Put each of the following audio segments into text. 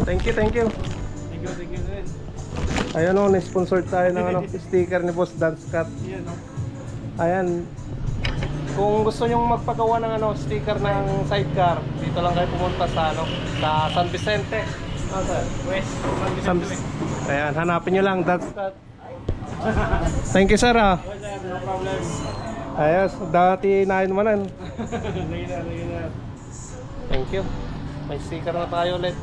Thank you, thank you. Thank you, thank you din. Ayan o, na-sponsor tayo ng ano, sticker ni Boss Dance Cut. Yan, no? Ayan. Kung gusto nyong magpagawa ng ano, sticker ng sidecar, dito lang kayo pumunta sa ano, sa San Vicente. Ah, sir. West. San Ayan, hanapin nyo lang, Dance Cut. Thank you, sir. Ah. No problem. Ayos, dati na, lagi na. Thank you. May sticker na tayo ulit.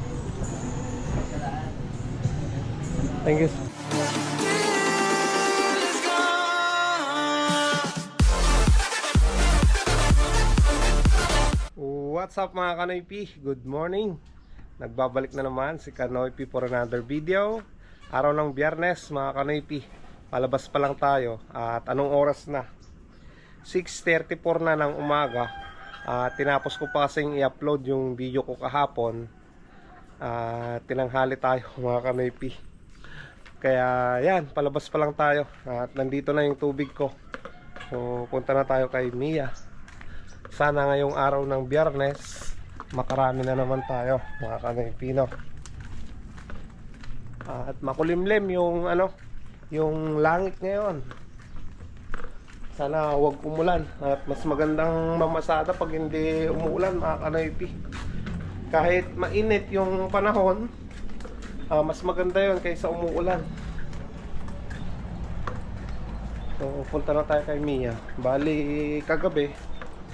Thank you. What's up mga Kanoypi? Good morning. Nagbabalik na naman si Kanoypi for another video. Araw ng biyernes mga Kanoypi. Palabas pa lang tayo. At anong oras na? 6.34 na ng umaga. At tinapos ko pa kasing i-upload yung video ko kahapon. At tinanghali tayo mga Kanoypi. Kaya yan, palabas pa lang tayo. At nandito na yung tubig ko. So punta na tayo kay Mia. Sana ngayong araw ng biyernes, makarami na naman tayo mga Kanoypino. At makulimlim yung ano, yung langit ngayon. Sana huwag umulan at mas magandang mamasada pag hindi umuulan mga Kanoypi. Kahit mainit yung panahon, ah, mas maganda yon kaysa umuulan. So, punta na tayo kay Mia. Bali, kagabi,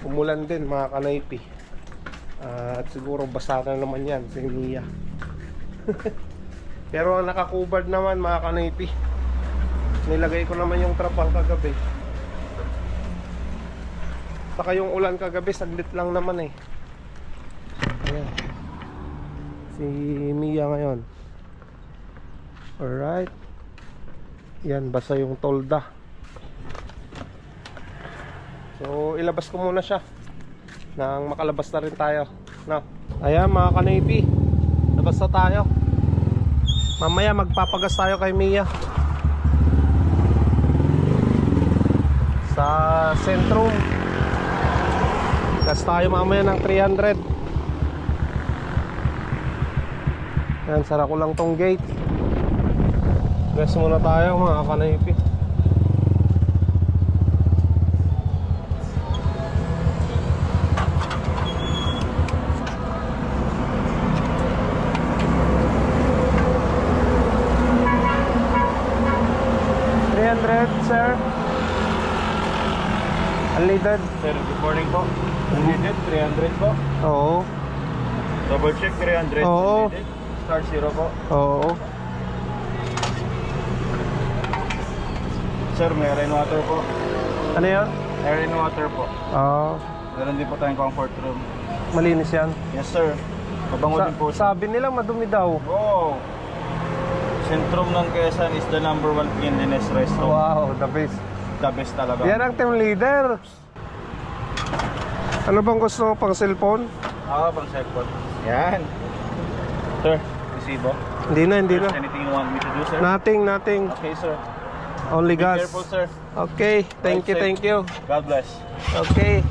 umulan din mga kanaypi. at siguro basa na naman yan si Mia. Pero ang nakakubad naman mga kanaypi. Nilagay ko naman yung trapang kagabi. Saka yung ulan kagabi, saglit lang naman eh. Ayan. Si Mia ngayon. Alright. Yan, basa yung tolda. So, ilabas ko muna siya nang makalabas na rin tayo. No. Ayan mga kanaypi. Labas na tayo. Mamaya magpapagas tayo kay Mia. Sa Centrum. Gas tayo mamaya ng 300. Yan, sara ko lang tong gate. Gas muna tayo mga kanaypi. Sir. Unleaded. Sir, good morning po. Unleaded, 300 po. Oo. Double check, 300. Oo. Unleaded. Star 0 po. Oo. Sir, may rainwater po. Ano yan? Air and water po. Ah, Meron din po tayong comfort room. malinis yan. Yes, sir. Mabango Sa- din po. siya. sabi nila madumi daw. Wow! Sentrum ng Quezon is the number one cleanliness restaurant. Wow, the best. The best talaga. Yan ang team leader. Ano bang gusto mo pang cellphone? Ah, pang cellphone. Yan. Sir, resibo. Hindi na, hindi na. Anything you want me to do, sir? Nothing, nothing. Okay, sir. Only Be gas. careful, sir. Okay, thank you, Right thank you. God bless. Okay.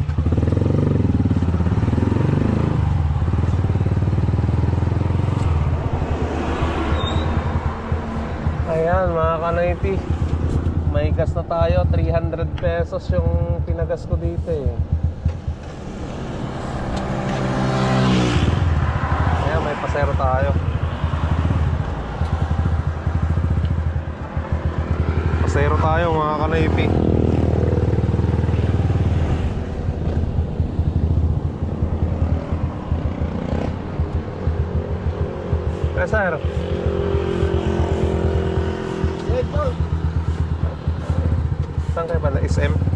Ayan mga kanaypi May gas na tayo 300 pesos yung pinagas ko dito eh Ayan may pasero tayo Pasero tayo mga kanaypi Eh sir Saan kayo pala? SM?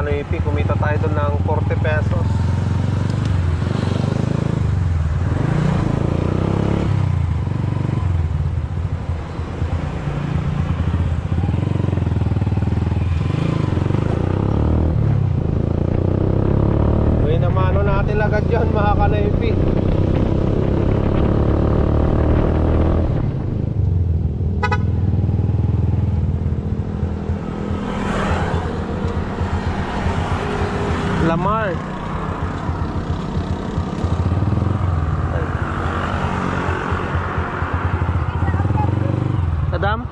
Kanoipi, kumita tayo doon ng 40 pesos. Uy, namano natin agad yun mga kanoipi. Lamar. Adam?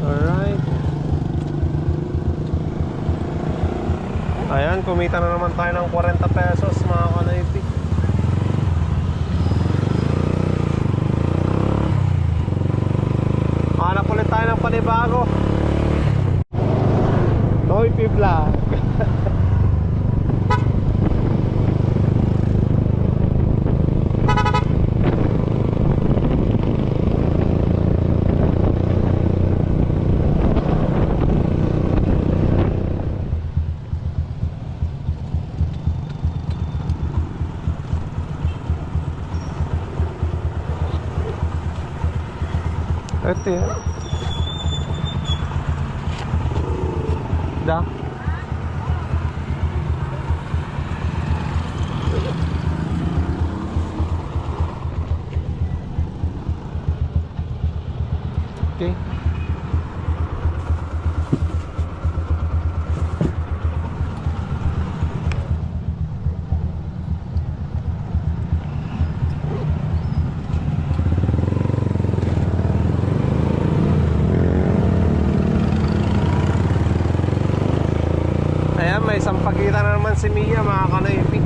Alright. Ayan, kumita na naman tayo ng 40 pesos mga kanaypi. Hanap ulit tayo ng panibago. Noypi Vlog. Ito yan. Da. Okay. Ayan, may isang naman si Mia mga kanaypi.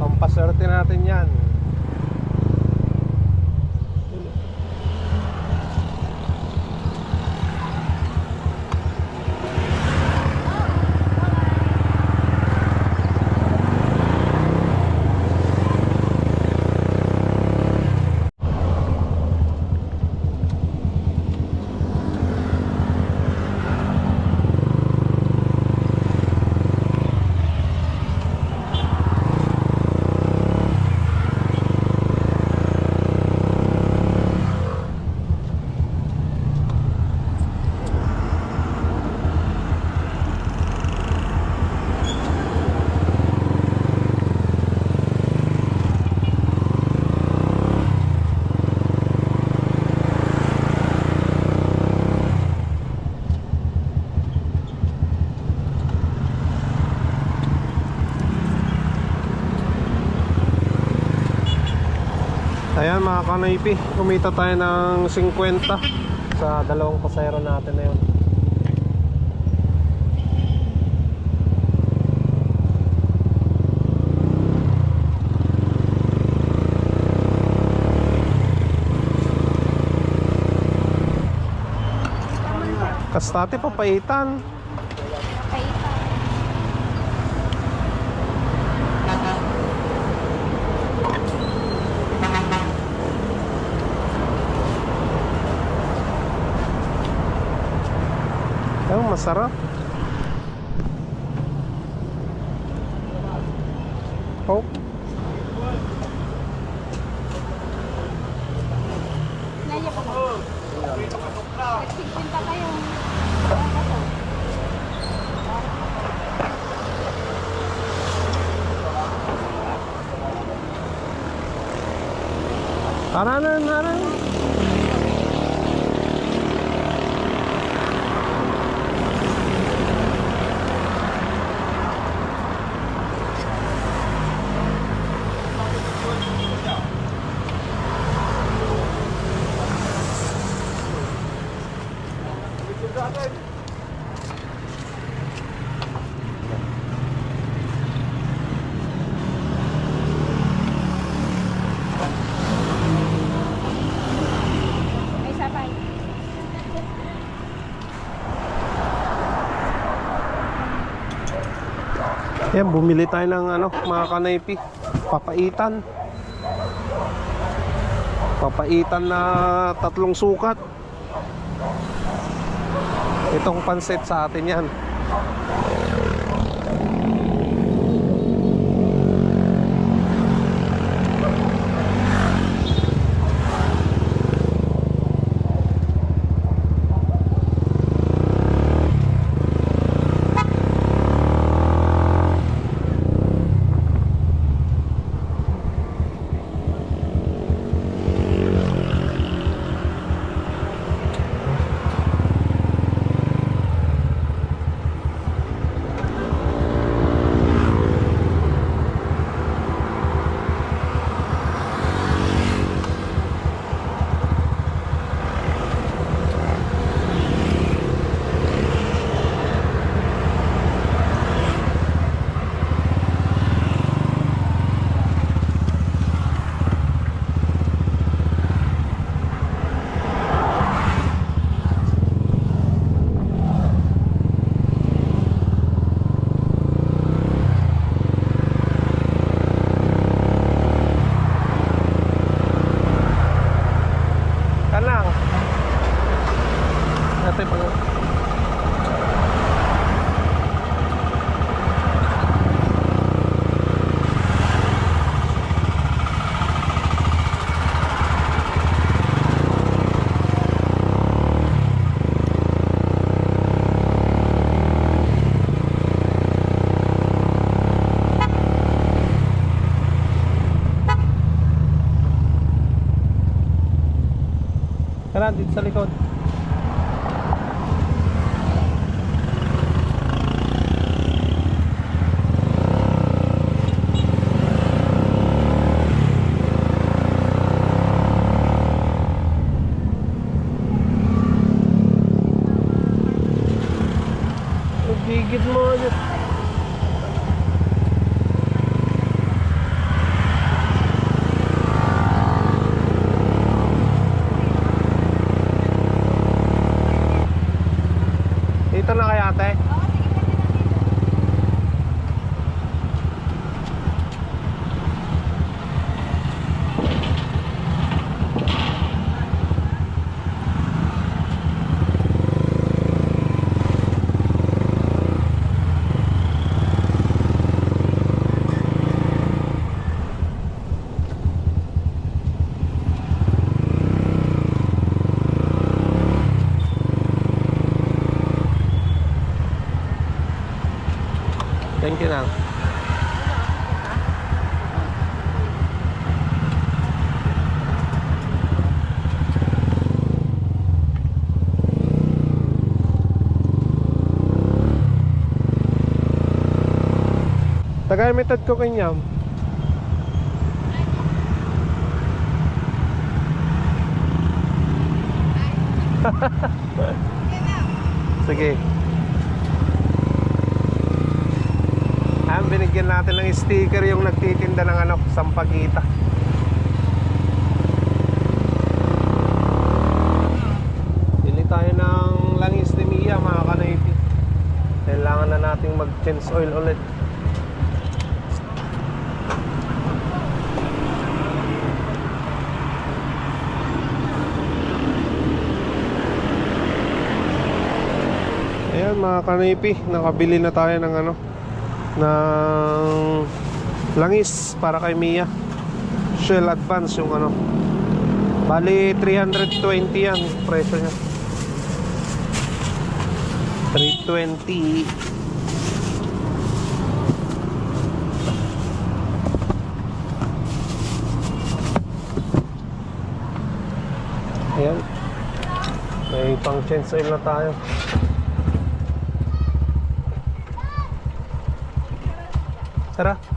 Pampaswerte natin yan. Ayan mga kanaypi, kumita tayo ng 50 sa dalawang pasayro natin na yun. Kastate papaitan. Masarap. Oh. Naya pa ba? Nagsigpinta Ayan, bumili tayo ng ano, mga kanaypi. Papaitan. Papaitan na tatlong sukat. Itong pansit sa atin yan. Kanang. Ate pag Kanang dito sa likod. Gigit mo ano. Dito na kaya ate? Thank you na. Tagay metod ko kanyam. Sige. Ah, binigyan natin ng sticker yung nagtitinda ng ano, sampagita. Bili tayo ng langis ni Mia, mga kanaiti. Kailangan na nating mag-change oil ulit. Ayan mga kanipi, nakabili na tayo ng ano ng langis para kay Mia. Shell Advance yung ano. Bali 320 yan presyo niya. 320 Ayan. May pang change na tayo. Tara.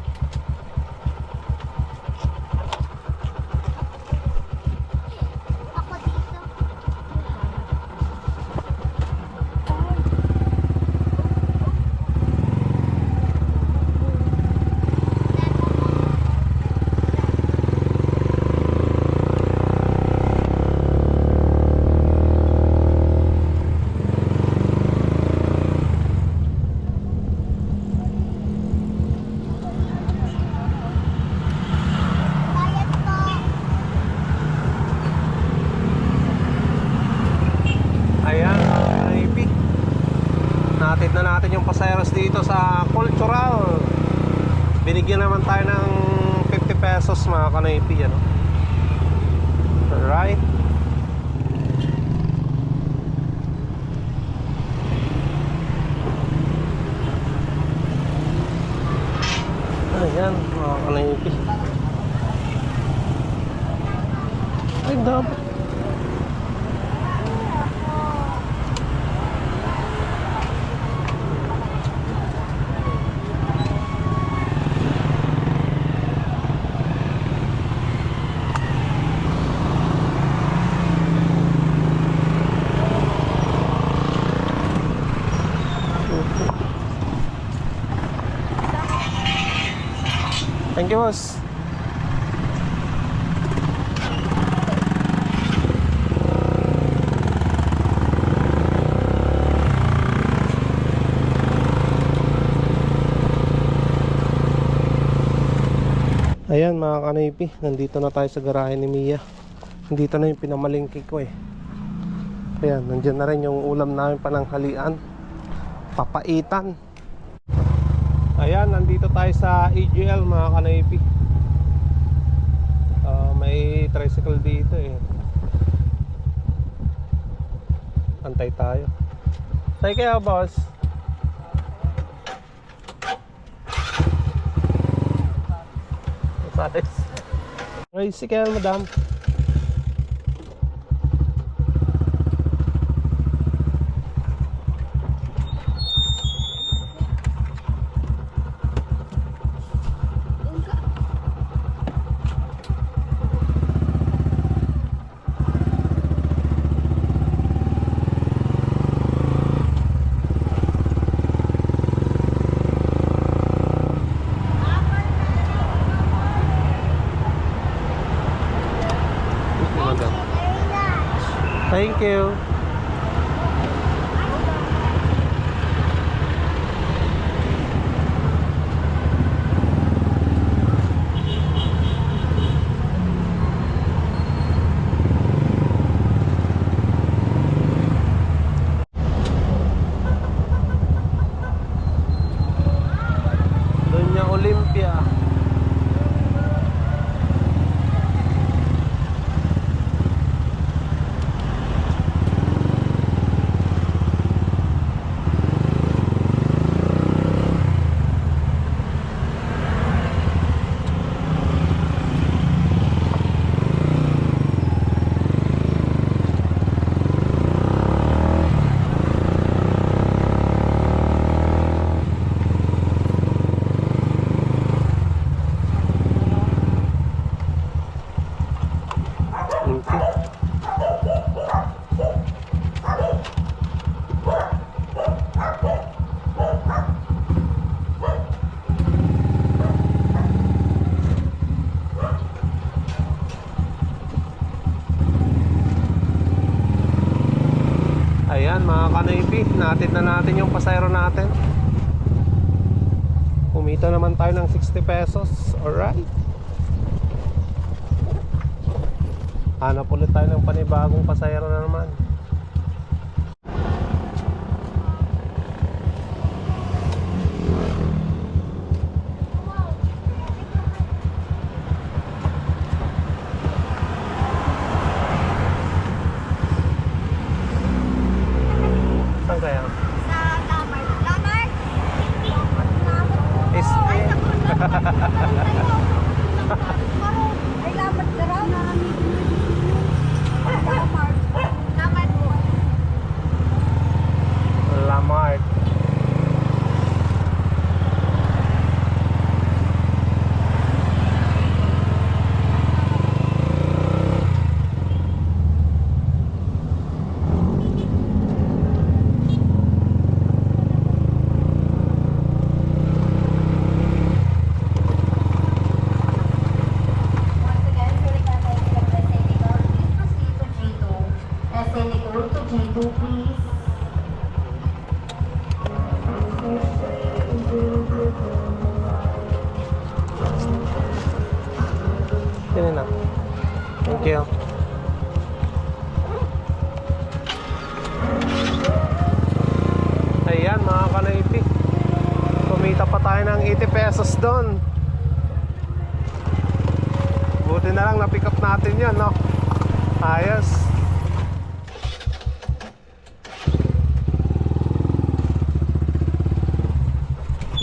Thank you, boss. Ayan mga kanipi, nandito na tayo sa garahe ni Mia. Nandito na yung pinamalingki ko eh. Ayan, nandyan na rin yung ulam namin pananghalian. Papaitan. Ayan, nandito tayo sa AGL mga kanaypi. Ah, may tricycle dito eh. Antay tayo. Tay kaya boss? Size. Tricycle. Madam. Thank you. Ayan mga kanaypi, natin na natin yung pasayro natin. Kumita naman tayo ng 60 pesos. Alright. Hanap ulit tayo ng panibagong pasayro na naman.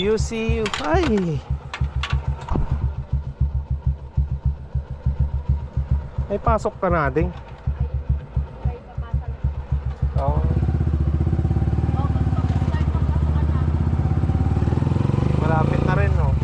You see you. Ay! Ay, pasok ka na din. Ay, papasok. Oo. Oh, gusto ko tayo papasokan na. Malapit na rin, no?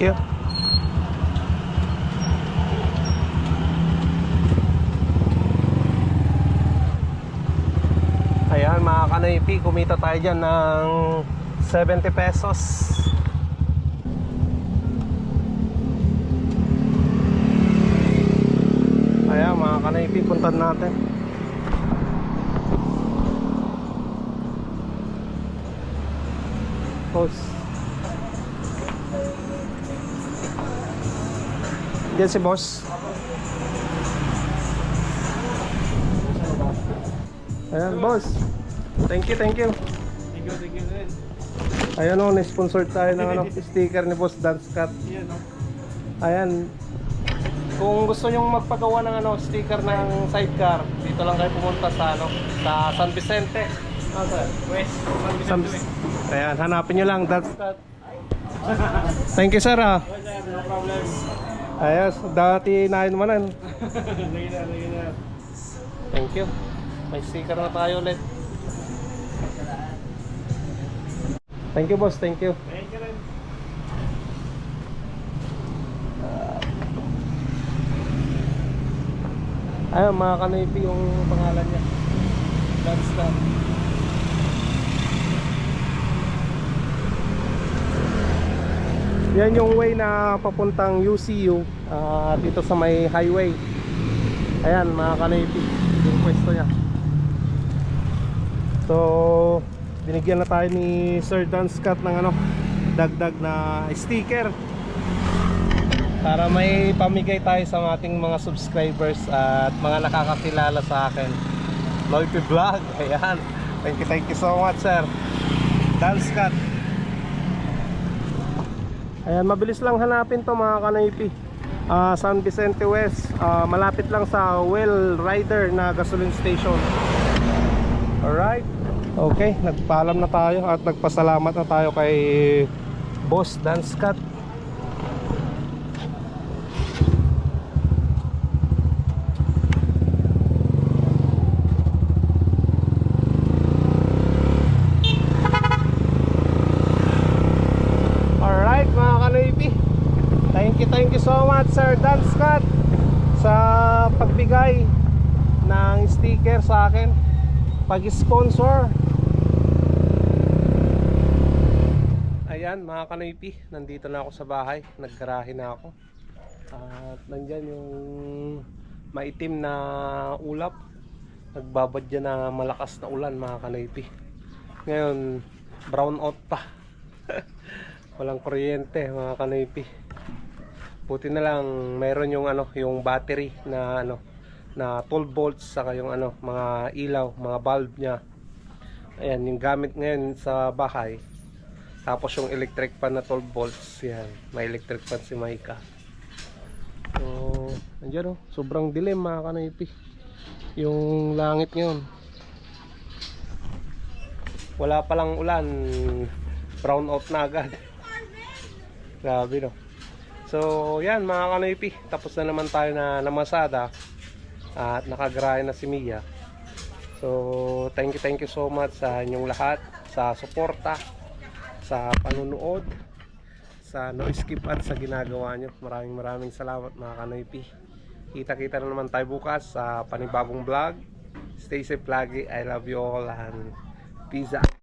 Thank you. Ayan mga kanaypi, kumita tayo dyan ng 70 pesos. Ayan mga kanaypi, puntan natin. Boss. Yan si boss. Ayan, boss. Thank you, thank you. Thank you, thank you rin. Ayan o, na-sponsor tayo ng ano, sticker ni Boss Dance Cut. Yan, no? Ayan. Kung gusto nyong magpagawa ng ano, sticker ng sidecar, dito lang kayo pumunta sa ano, sa San Vicente. Ah, sir. West, San Ayan, hanapin nyo lang Dance Cut. Thank you, sir. Ah. No problem. Ayos, dati na manan. Sige na. Thank you. May sticker na tayo ulit. Thank you, boss. Thank you. Thank you rin. Ayun, mga kanaypi yung pangalan niya. Dance Cut. Yan yung way na papuntang UCU ah, dito sa may highway. Ayan mga kanaypi, yung pwesto niya. So, binigyan na tayo ni Sir Dan Scott ng ano, dagdag na sticker para may pamigay tayo sa ating mga subscribers at mga nakakakilala sa akin. Loypi Vlog, ayan. Thank you, thank you so much, sir. Dan Scott. Ayan, mabilis lang hanapin to mga kanaypi. Ah, San Vicente West, ah, malapit lang sa Well Rider na gasoline station. Alright. Okay, nagpaalam na tayo at nagpasalamat na tayo kay Boss Dan Scott. Alright mga kanaypi Thank you, thank you so much Sir Dan Scott Sa pagbigay ng sticker sa akin Pag-sponsor Ayan mga kanaypi Nandito na ako sa bahay. Naggarahe na ako. At nandyan yung maitim na ulap. Nagbabadya na malakas na ulan mga kanaypi. Ngayon brown out pa. Walang kuryente mga kanoypi buti na lang meron yung ano yung battery na ano na 12 volts saka yung ano mga ilaw mga bulb niya. Ayan yung gamit ngayon sa bahay tapos yung electric fan na 12 volts yan may electric fan si Maika so andyan oh sobrang dilim mga kanoypi yung langit ngayon wala palang ulan brown out na agad Grabe no. So, yan mga kanoypi. Tapos na naman tayo na namasada. At nakagrahe na si Mia. So, thank you, thank you so much sa inyong lahat. Sa suporta. Sa panunood. Sa no skip at sa ginagawa nyo. Maraming maraming salamat mga kanoypi. Kita-kita na naman tayo bukas sa panibagong vlog. Stay safe lagi. I love you all and peace out.